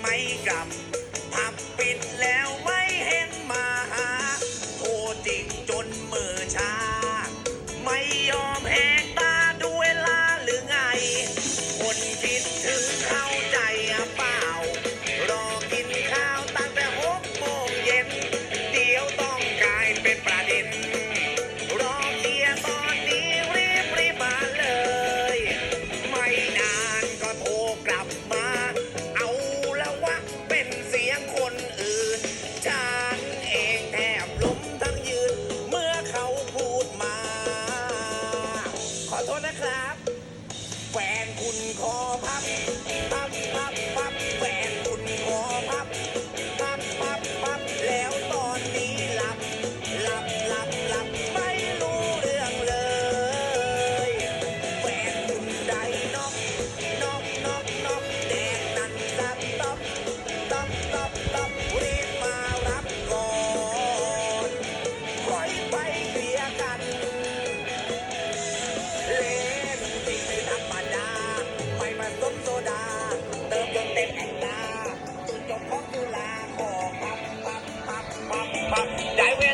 ไม่กลับผับปิดแล้วไม่เห็นมาหาโทรจริงจนมือชา ไม่ยอม ครับ แฟนคุณขอพับ Diamond.